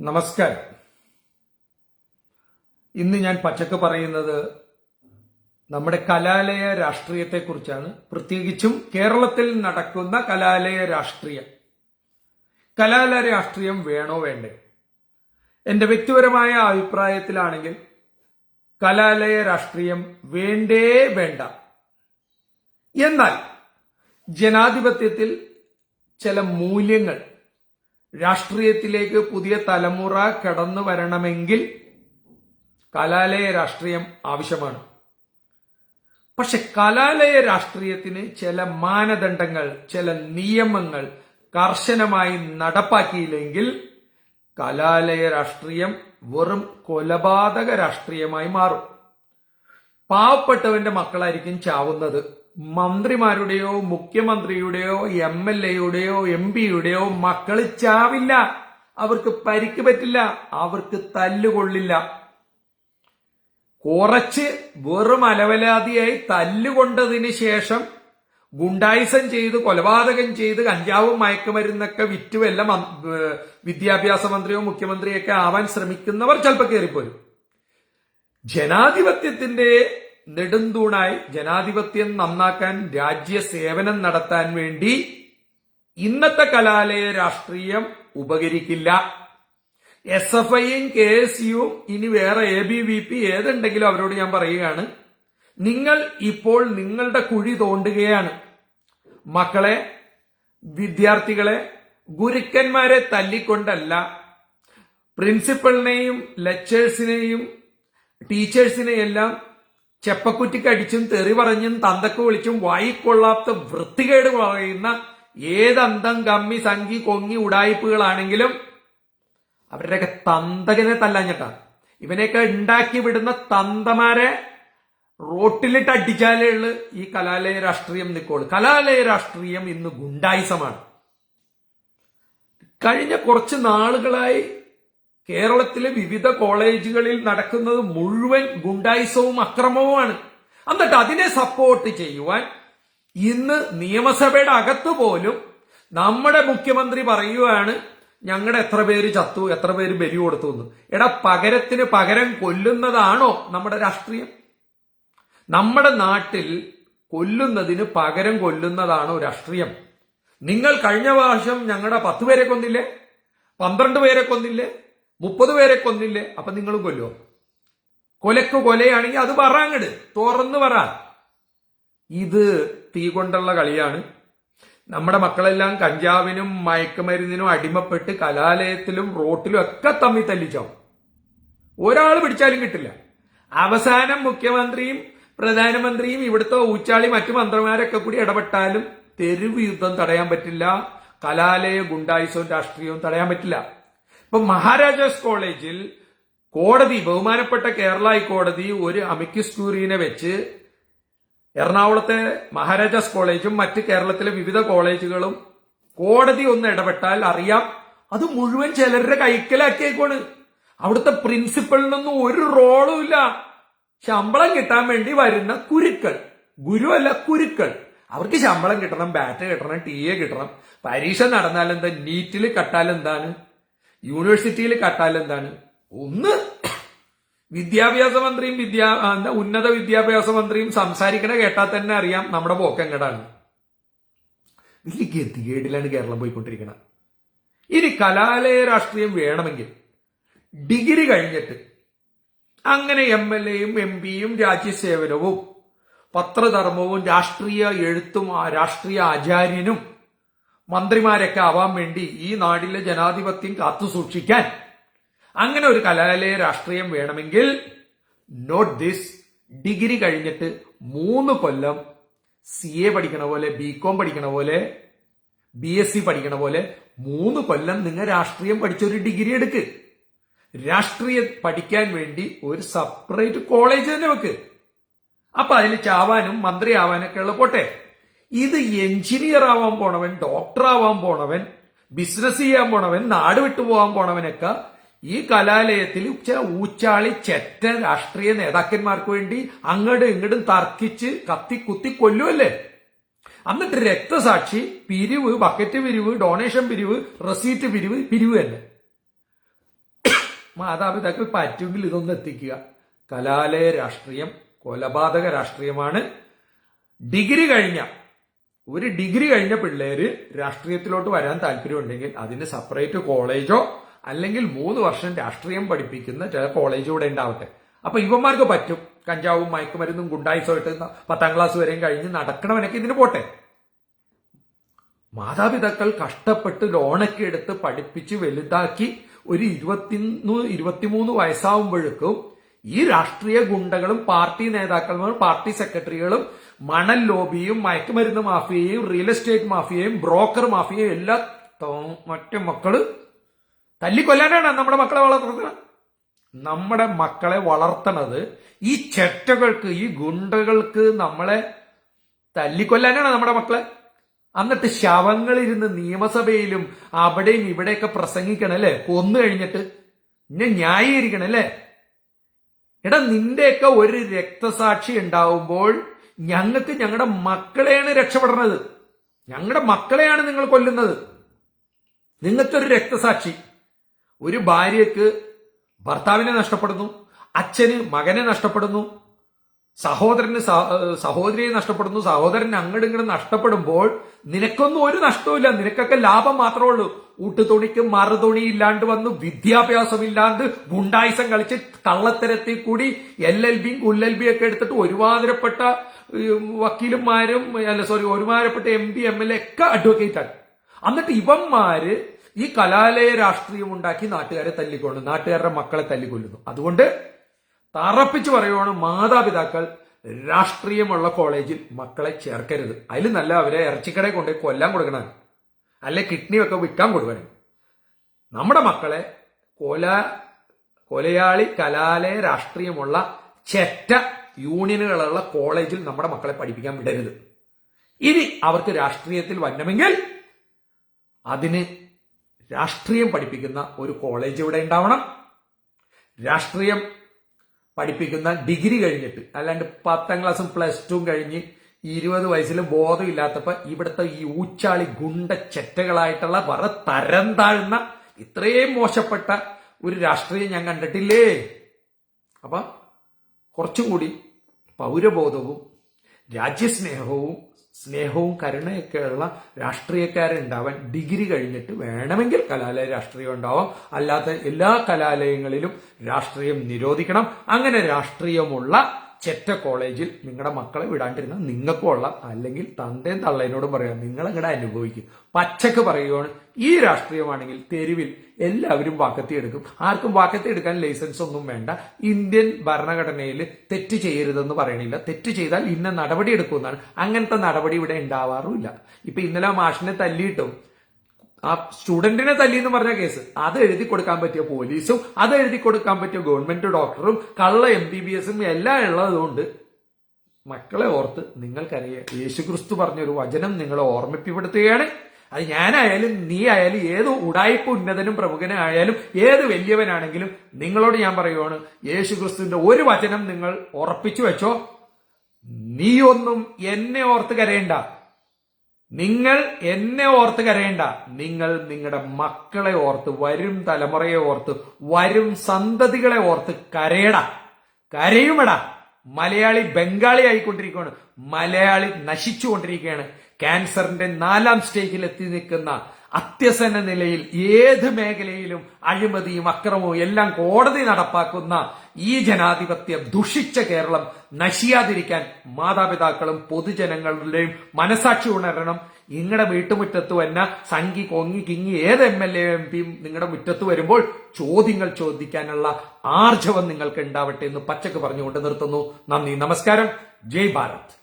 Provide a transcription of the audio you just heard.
നമസ്കാരം. ഇന്ന് ഞാൻ പച്ചക്ക് പറയുന്നത് നമ്മുടെ കലാലയ രാഷ്ട്രീയത്തെക്കുറിച്ചാണ്. പ്രത്യേകിച്ചും കേരളത്തിൽ നടക്കുന്ന കലാലയ രാഷ്ട്രീയം. കലാലയ രാഷ്ട്രീയം വേണോ വേണ്ടേ? എന്റെ വ്യക്തിപരമായ അഭിപ്രായത്തിലാണെങ്കിൽ കലാലയ രാഷ്ട്രീയം വേണ്ടേ വേണ്ട. എന്നാൽ ജനാധിപത്യത്തിൽ ചില മൂല്യങ്ങൾ രാഷ്ട്രീയത്തിലേക്ക് പുതിയ തലമുറ കടന്നു വരണമെങ്കിൽ കലാലയ രാഷ്ട്രീയം ആവശ്യമാണ്. പക്ഷെ കലാലയ രാഷ്ട്രീയത്തിന് ചില മാനദണ്ഡങ്ങൾ ചില നിയമങ്ങൾ കർശനമായി നടപ്പാക്കിയില്ലെങ്കിൽ കലാലയ രാഷ്ട്രീയം വെറും കൊലപാതക രാഷ്ട്രീയമായി മാറും. പാവപ്പെട്ടവന്റെ മക്കളായിരിക്കും ചാവുന്നത്. മന്ത്രിമാരുടെയോ മുഖ്യമന്ത്രിയുടെയോ എം എൽ എയുടെയോ എം പിയുടെയോ മക്കൾ ചാവില്ല. അവർക്ക് പരിക്ക് പറ്റില്ല. അവർക്ക് തല്ലുകൊള്ളില്ല. കുറച്ച് വെറും അലവലാതിയായി തല്ലുകൊണ്ടതിന് ശേഷം ഗുണ്ടായിസം ചെയ്ത് കൊലപാതകം ചെയ്ത് കഞ്ചാവും മയക്കുമരുന്നൊക്കെ വിറ്റ് വല്ല മ- ഏഹ് വിദ്യാഭ്യാസ മന്ത്രിയോ മുഖ്യമന്ത്രിയൊക്കെ ആവാൻ ശ്രമിക്കുന്നവർ ചിലപ്പോൾ കയറിപ്പോരും ജനാധിപത്യത്തിന്റെ നെടുന്തൂണായി ജനാധിപത്യം നന്നാക്കാൻ രാജ്യ സേവനം നടത്താൻ വേണ്ടി ഇന്നത്തെ കലാലയ രാഷ്ട്രീയം ഉപകരിക്കില്ല. എസ് എഫ് ഐയും കെ എസ് യുവും ഇനി വേറെ എ ബി വി പി ഏതുണ്ടെങ്കിലും അവരോട് ഞാൻ പറയുകയാണ്. നിങ്ങൾ ഇപ്പോൾ നിങ്ങളുടെ കുഴി തോണ്ടുകയാണ്. മക്കളെ വിദ്യാർത്ഥികളെ ഗുരുക്കന്മാരെ തല്ലിക്കൊണ്ടല്ല. പ്രിൻസിപ്പളിനെയും ലെക്ചേഴ്സിനെയും ടീച്ചേഴ്സിനെയെല്ലാം ചെപ്പക്കുറ്റിക്കടിച്ചും തെറി പറഞ്ഞും തന്തക്ക് വിളിച്ചും വായിക്കൊള്ളാത്ത വൃത്തികേട് പറയുന്ന ഏതന്തം കമ്മി സംഖി കൊങ്ങി ഉടായ്പകളാണെങ്കിലും അവരുടെയൊക്കെ തന്തകനെ തല്ലാഞ്ഞിട്ടാ. ഇവനെയൊക്കെ ഉണ്ടാക്കി വിടുന്ന തന്തമാരെ റോട്ടിലിട്ട് അടിച്ചാലേ ഉള്ളു ഈ കലാലയ രാഷ്ട്രീയം നിൽക്കുള്ളൂ. കലാലയ രാഷ്ട്രീയം ഇന്ന് ഗുണ്ടായിസമാണ്. കഴിഞ്ഞ കുറച്ച് നാളുകളായി കേരളത്തിലെ വിവിധ കോളേജുകളിൽ നടക്കുന്നത് മുഴുവൻ ഗുണ്ടായിസവും അക്രമവുമാണ്. എന്നിട്ട് അതിനെ സപ്പോർട്ട് ചെയ്യുവാൻ ഇന്ന് നിയമസഭയുടെ അകത്ത് പോലും നമ്മുടെ മുഖ്യമന്ത്രി പറയുകയാണ് ഞങ്ങളുടെ എത്ര പേര് ചത്തു എത്ര പേര് ബലി കൊടുത്തു എന്ന് എടാ പകരത്തിന് പകരം കൊല്ലുന്നതാണോ നമ്മുടെ രാഷ്ട്രീയം? നമ്മുടെ നാട്ടിൽ കൊല്ലുന്നതിന് പകരം കൊല്ലുന്നതാണോ രാഷ്ട്രീയം? നിങ്ങൾ കഴിഞ്ഞ പ്രാവശ്യം ഞങ്ങളുടെ പത്ത് പേരെ കൊന്നില്ലേ? പന്ത്രണ്ട് പേരെ കൊന്നില്ലേ? മുപ്പത് പേരെ കൊന്നില്ലേ? അപ്പൊ നിങ്ങളും കൊല്ലോ. കൊലക്ക് കൊലയാണെങ്കിൽ അത് പറങ്ങട് തുറന്ന് പറ. ഇത് തീ കൊണ്ടുള്ള കളിയാണ്. നമ്മുടെ മക്കളെല്ലാം കഞ്ചാവിനും മയക്കുമരുന്നിനും അടിമപ്പെട്ട് കലാലയത്തിലും റോട്ടിലും ഒക്കെ തമ്മി തല്ലിച്ചാവും. ഒരാൾ പിടിച്ചാലും കിട്ടില്ല. അവസാനം മുഖ്യമന്ത്രിയും പ്രധാനമന്ത്രിയും ഇവിടുത്തെ ഊച്ചാളി മറ്റു മന്ത്രിമാരൊക്കെ കൂടി ഇടപെട്ടാലും തെരുവ് യുദ്ധം തടയാൻ പറ്റില്ല. കലാലയ ഗുണ്ടായുസവും രാഷ്ട്രീയവും തടയാൻ പറ്റില്ല. ഇപ്പൊ മഹാരാജാസ് കോളേജിൽ കോടതി ബഹുമാനപ്പെട്ട കേരള ഹൈക്കോടതി ഒരു അമിക്കസ് ക്യൂറിനെ വെച്ച് എറണാകുളത്തെ മഹാരാജാസ് കോളേജും മറ്റ് കേരളത്തിലെ വിവിധ കോളേജുകളും കോടതി ഒന്ന് ഇടപെട്ടാൽ അറിയാം അത് മുഴുവൻ ചിലരുടെ കൈക്കലാക്കിയേക്കോണ് അവിടുത്തെ പ്രിൻസിപ്പളിനൊന്നും ഒരു റോളും ഇല്ല. ശമ്പളം കിട്ടാൻ വേണ്ടി വരുന്ന കുരുക്കൾ. ഗുരുവല്ല കുരുക്കൾ. അവർക്ക് ശമ്പളം കിട്ടണം ബാറ്റ് കിട്ടണം ടി എ കിട്ടണം പരീക്ഷ നടന്നാൽ എന്താ നീറ്റിൽ കട്ടാൽ എന്താണ് യൂണിവേഴ്സിറ്റിയിൽ കട്ടാൽ എന്താണ്? ഒന്ന് വിദ്യാഭ്യാസ മന്ത്രിയും വിദ്യാ എന്താ ഉന്നത വിദ്യാഭ്യാസ മന്ത്രിയും സംസാരിക്കണ കേട്ടാൽ തന്നെ അറിയാം നമ്മുടെ പോക്കെങ്കടാണ് വലിയ ഗതികേടിലാണ് കേരളം പോയിക്കൊണ്ടിരിക്കുന്നത് ഇനി കലാലയ രാഷ്ട്രീയം വേണമെങ്കിൽ ഡിഗ്രി കഴിഞ്ഞിട്ട് അങ്ങനെ എം എൽ എയും എം പിയും രാജ്യസേവനവും പത്രധർമ്മവും രാഷ്ട്രീയ എഴുത്തും രാഷ്ട്രീയ ആചാര്യനും മന്ത്രിമാരൊക്കെ ആവാൻ വേണ്ടി ഈ നാടിലെ ജനാധിപത്യം കാത്തു സൂക്ഷിക്കാൻ അങ്ങനെ ഒരു കലാലയ രാഷ്ട്രീയം വേണമെങ്കിൽ നോട്ട് ദിസ് ഡിഗ്രി കഴിഞ്ഞിട്ട് മൂന്ന് കൊല്ലം സി എ പഠിക്കണ പോലെ ബി കോം പഠിക്കണ പോലെ ബി എസ് സി പഠിക്കണ പോലെ മൂന്ന് കൊല്ലം നിങ്ങൾ രാഷ്ട്രീയം പഠിച്ചൊരു ഡിഗ്രി എടുക്ക്. രാഷ്ട്രീയം പഠിക്കാൻ വേണ്ടി ഒരു സെപ്പറേറ്റ് കോളേജ് തന്നെ വെക്ക്. അപ്പൊ അതിൽ ചാവാനും മന്ത്രി ആവാനൊക്കെ ഉള്ള പോട്ടെ. ഇത് എഞ്ചിനീയർ ആവാൻ പോണവൻ ഡോക്ടർ ആവാൻ പോണവൻ ബിസിനസ് ചെയ്യാൻ പോണവൻ നാട് വിട്ടു പോകാൻ പോണവനൊക്കെ ഈ കലാലയത്തിൽ ചില ഊച്ചാളി ചെറ്റ രാഷ്ട്രീയ നേതാക്കന്മാർക്ക് വേണ്ടി അങ്ങോട്ടും ഇങ്ങോട്ടും തർക്കിച്ച് കത്തി കുത്തി കൊല്ലുമല്ലേ എന്നിട്ട് രക്തസാക്ഷി പിരിവ് ബക്കറ്റ് പിരിവ് ഡൊണേഷൻ പിരിവ് റെസീറ്റ് പിരിവ് പിരിവ് തന്നെ. മാതാപിതാക്കൾ പറ്റുമെങ്കിൽ ഇതൊന്ന് എത്തിക്കുക. കലാലയ രാഷ്ട്രീയം കൊലപാതക രാഷ്ട്രീയമാണ്. ഡിഗ്രി കഴിഞ്ഞ ഒരു ഡിഗ്രി കഴിഞ്ഞ പിള്ളേര് രാഷ്ട്രീയത്തിലോട്ട് വരാൻ താല്പര്യമുണ്ടെങ്കിൽ അതിന് സെപ്പറേറ്റ് കോളേജോ അല്ലെങ്കിൽ മൂന്ന് വർഷം രാഷ്ട്രീയം പഠിപ്പിക്കുന്ന ചില കോളേജ് ഇവിടെ ഉണ്ടാവട്ടെ. അപ്പൊ ഇവന്മാർക്ക് പറ്റും. കഞ്ചാവും മയക്കുമരുന്നും ഗുണ്ടായിസമായിട്ട് പത്താം ക്ലാസ് വരെയും കഴിഞ്ഞ് നടക്കണവനൊക്കെ ഇതിന് പോട്ടെ. മാതാപിതാക്കൾ കഷ്ടപ്പെട്ട് ലോണൊക്കെ എടുത്ത് പഠിപ്പിച്ച് വലുതാക്കി ഒരു ഇരുപത്തിമൂന്ന് ഇരുപത്തിമൂന്ന് വയസ്സാവുമ്പോഴേക്കും ഈ രാഷ്ട്രീയ ഗുണ്ടകളും പാർട്ടി നേതാക്കളും പാർട്ടി സെക്രട്ടറികളും മണൽ ലോബിയും മയക്കുമരുന്ന് മാഫിയയും റിയൽ എസ്റ്റേറ്റ് മാഫിയയും ബ്രോക്കർ മാഫിയയും എല്ലാം മറ്റു മക്കൾ തല്ലിക്കൊല്ലാനാണ് നമ്മുടെ മക്കളെ വളർത്തുന്നത്. നമ്മുടെ മക്കളെ വളർത്തണത് ഈ ചെറ്റകൾക്ക് ഈ ഗുണ്ടകൾക്ക് നമ്മളെ തല്ലിക്കൊല്ലാനാണ് നമ്മുടെ മക്കളെ. എന്നിട്ട് ശവങ്ങളിരുന്ന് നിയമസഭയിലും അവിടെയും ഇവിടെയൊക്കെ പ്രസംഗിക്കണം അല്ലേ കൊന്നു കഴിഞ്ഞിട്ട് ഇന്നെ ന്യായീകരിക്കണം അല്ലേ എടാ നിന്റെയൊക്കെ ഒരു രക്തസാക്ഷി ഉണ്ടാവുമ്പോൾ ഞങ്ങൾക്ക് ഞങ്ങളുടെ മക്കളെയാണ് രക്ഷപ്പെടണത്. ഞങ്ങളുടെ മക്കളെയാണ് നിങ്ങൾ കൊല്ലുന്നത്. നിങ്ങൾക്കൊരു രക്തസാക്ഷി. ഒരു ഭാര്യക്ക് ഭർത്താവിനെ നഷ്ടപ്പെടുന്നു അച്ഛന് മകനെ നഷ്ടപ്പെടുന്നു സഹോദരന് സഹ- സഹോദരിയെ നഷ്ടപ്പെടുന്നു സഹോദരൻ അങ്ങോട്ടും ഇങ്ങോട്ട് നഷ്ടപ്പെടുമ്പോൾ നിനക്കൊന്നും ഒരു നഷ്ടവുമില്ല. നിനക്കൊക്കെ ലാഭം മാത്രമേ ഉള്ളൂ. ഊട്ടുതുണിക്ക് മറുതുണി ഇല്ലാണ്ട് വന്നു വിദ്യാഭ്യാസം ഇല്ലാണ്ട് ഗുണ്ടായുസം കളിച്ച് കള്ളത്തരത്തിൽ കൂടി എൽ എൽ ബിയും കുല്ലൽ ബി ഒക്കെ എടുത്തിട്ട് ഒരുമാതിരപ്പെട്ട വക്കീലന്മാരും അല്ല sorry ഒരുമാതിരപ്പെട്ട M P M L A ഒക്കെ അഡ്വക്കേറ്റ് ആണ് എന്നിട്ട് ഇവന്മാര് ഈ കലാലയ രാഷ്ട്രീയം ഉണ്ടാക്കി നാട്ടുകാരെ തല്ലിക്കൊള്ളുന്നു നാട്ടുകാരുടെ മക്കളെ തല്ലിക്കൊല്ലുന്നു. അതുകൊണ്ട് തറപ്പിച്ച് പറയുവാണ് മാതാപിതാക്കൾ രാഷ്ട്രീയമുള്ള കോളേജിൽ മക്കളെ ചേർക്കരുത്. അതിൽ നല്ല അവരെ ഇറച്ചിക്കടയിൽ കൊണ്ടുപോയി കൊല്ലാൻ കൊടുക്കണം. അല്ലെ കിഡ്നിയൊക്കെ വിൽക്കാൻ കൊടുക്കണം. നമ്മുടെ മക്കളെ കൊല കൊലയാളി കലാലയ രാഷ്ട്രീയമുള്ള ചെറ്റ യൂണിയനുകളുള്ള കോളേജിൽ നമ്മുടെ മക്കളെ പഠിപ്പിക്കാൻ വിടരുത്. ഇനി അവർക്ക് രാഷ്ട്രീയത്തിൽ വന്നമെങ്കിൽ അതിന് രാഷ്ട്രീയം പഠിപ്പിക്കുന്ന ഒരു കോളേജ് ഇവിടെ ഉണ്ടാവണം. രാഷ്ട്രീയം പഠിപ്പിക്കുന്ന ഡിഗ്രി കഴിഞ്ഞിട്ട് അല്ലാണ്ട് പത്താം ക്ലാസ്സും പ്ലസ് ടുവും കഴിഞ്ഞ് ഇരുപത് വയസ്സിൽ ബോധമില്ലാത്തപ്പോൾ ഇവിടുത്തെ ഈ ഊച്ചാളി ഗുണ്ട ചെറ്റകളായിട്ടുള്ള വേറെ തരം താഴ്ന്ന ഇത്രയും മോശപ്പെട്ട ഒരു രാഷ്ട്രീയം ഞാൻ കണ്ടിട്ടില്ലേ? അപ്പൊ കുറച്ചുകൂടി പൗരബോധവും രാജ്യസ്നേഹവും സ്നേഹവും കരുണയൊക്കെയുള്ള രാഷ്ട്രീയക്കാരുണ്ടാവാൻ ഡിഗ്രി കഴിഞ്ഞിട്ട് വേണമെങ്കിൽ കലാലയ രാഷ്ട്രീയം ഉണ്ടാവാം. അല്ലാത്ത എല്ലാ കലാലയങ്ങളിലും രാഷ്ട്രീയം നിരോധിക്കണം. അങ്ങനെ രാഷ്ട്രീയമുള്ള ചെറ്റ കോളേജിൽ നിങ്ങളുടെ മക്കളെ വിടാണ്ടിരുന്ന നിങ്ങൾക്കും ഉള്ള അല്ലെങ്കിൽ തന്തയും തള്ളേനോടും പറയാം നിങ്ങളെങ്ങടെ അനുഭവിക്കും. പച്ചക്ക് പറയുകയാണ് ഈ രാഷ്ട്രീയമാണെങ്കിൽ തെരുവിൽ എല്ലാവരും വാക്കത്തി എടുക്കും ആർക്കും വാക്കത്തി എടുക്കാൻ ലൈസൻസ് ഒന്നും വേണ്ട. ഇന്ത്യൻ ഭരണഘടനയിൽ തെറ്റ് ചെയ്യരുതെന്ന് പറയണില്ല. തെറ്റ് ചെയ്താൽ ഇന്ന നടപടി എടുക്കുമെന്നാണ്. അങ്ങനത്തെ നടപടി ഇവിടെ ഉണ്ടാവാറുമില്ല. ഇപ്പൊ ഇന്നലെ മാഷിനെ തല്ലിയിട്ടും ആ സ്റ്റുഡന്റിനെ തല്ലി എന്ന് പറഞ്ഞ കേസ് അത് എഴുതി കൊടുക്കാൻ പറ്റിയ പോലീസും അത് എഴുതി കൊടുക്കാൻ പറ്റിയ ഗവൺമെന്റ് ഡോക്ടറും കള്ള എം ബി ബി എസും എല്ലാം ഉള്ളതുകൊണ്ട് മക്കളെ ഓർത്ത് നിങ്ങൾക്കറിയാം യേശുക്രിസ്തു പറഞ്ഞൊരു വചനം നിങ്ങളെ ഓർമ്മിപ്പിപ്പെടുത്തുകയാണ്. അത് ഞാനായാലും നീ ആയാലും ഏത് ഉടായ്പ ഉന്നതനും പ്രമുഖനായാലും ഏത് വലിയവനാണെങ്കിലും നിങ്ങളോട് ഞാൻ പറയുവാണ് യേശുക്രിസ്തുവിന്റെ ഒരു വചനം നിങ്ങൾ ഉറപ്പിച്ചു വെച്ചോ? നീയൊന്നും എന്നെ ഓർത്ത് കരയണ്ട. നിങ്ങൾ എന്നെ ഓർത്ത് കരയണ്ട. നിങ്ങൾ നിങ്ങളുടെ മക്കളെ ഓർത്ത് വരും തലമുറയെ ഓർത്ത് വരും സന്തതികളെ ഓർത്ത് കരയട. കരയുമട. മലയാളി ബംഗാളി ആയിക്കൊണ്ടിരിക്കുകയാണ്. മലയാളി നശിച്ചുകൊണ്ടിരിക്കുകയാണ്. ക്യാൻസറിന്റെ നാലാം സ്റ്റേജിൽ എത്തി നിൽക്കുന്ന അത്യസന നിലയിൽ ഏത് മേഖലയിലും അഴിമതിയും അക്രമവും എല്ലാം കോടതി നടപ്പാക്കുന്ന ഈ ജനാധിപത്യം ദുഷിച്ച കേരളം നശിയാതിരിക്കാൻ മാതാപിതാക്കളും പൊതുജനങ്ങളുടെയും മനസാക്ഷി ഉണരണം. നിങ്ങളുടെ വീട്ടുമുറ്റത്ത് വന്ന സംഘി കൊങ്ങി കിങ്ങി ഏത് എം എൽ എ എം പിയും നിങ്ങളുടെ മുറ്റത്ത് വരുമ്പോൾ ചോദ്യങ്ങൾ ചോദിക്കാനുള്ള ആർജവം നിങ്ങൾക്ക് ഉണ്ടാവട്ടെ എന്ന് പച്ചക്ക് പറഞ്ഞുകൊണ്ട് നിർത്തുന്നു. നന്ദി നമസ്കാരം. ജയ് ഭാരത്.